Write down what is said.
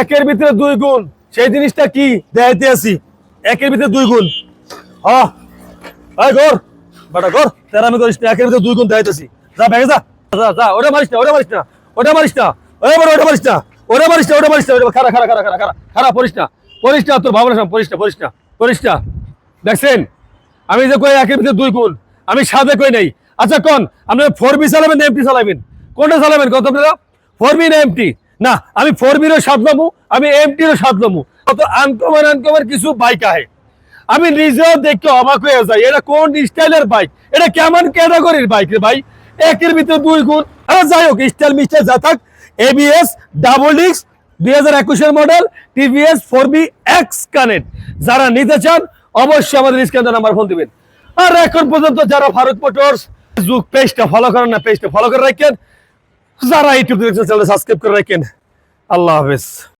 একের ভিতরে দুই গুণ। সেই জিনিসটা কি? দেখাইতে আছি একের ভিতরে দুই গুণ। হ্যাঁ গর বাটা গর তেরামি করিস না, একের ভিতরে দুই গুণ দেখাইতেছি যা ব্যাগে যা। যা যা, ওটা মারিস না, ওটা মারিস না, ওটা মারিস না। ওই বড়, ওটা মারিস না, ওটা মারিস না, ওটা মারিস না, ওটা খারা খারা খারা খারা খারা খারা পড়িস না। পড়িস না, তোর ভাবনা পড়িস না পড়িস না পড়িস না। দেখছেন? আমি যে কই একের ভিতরে দুই গুণ, আমি সাদে কই নাই। আচ্ছা কোন? আপনি ফোর বি চালাবেন এমটি চালাবেন? কোনটা চালাবেন? কত আপনারা? ফোর বি না এমটি না, আমি ফোর বিরও সাত লমু আমি এমটিরও সাত লমু কত আনকমন আনকমন কিছু বাইক আহে। আমি নিজেও দেখতে অবাক হয়ে যাই, এটা কোন স্টাইলের বাইক এটা কেমন ক্যাটাগরির বাইক রে ভাই? একের ভিতরে দুই গুণ। আরে যাই হোক স্টাইল মিস্টাইল যা থাক এবিএস ডাবল ডিস্ক দুই হাজার একুশের model TVS four B X connect যারা নিতে চান, অবশ্যই আমাদের স্ক্যান নাম্বার ফোন দিবেন। আর এখন পর্যন্ত যারা ভারত মোটরস যুগ পেজটা ফলো করেন না পেজটা ফলো করে রাখেন। যারা ইউটিউব চ্যানেল সাবস্ক্রাইব করে রাখেন। আল্লাহ হাফেজ।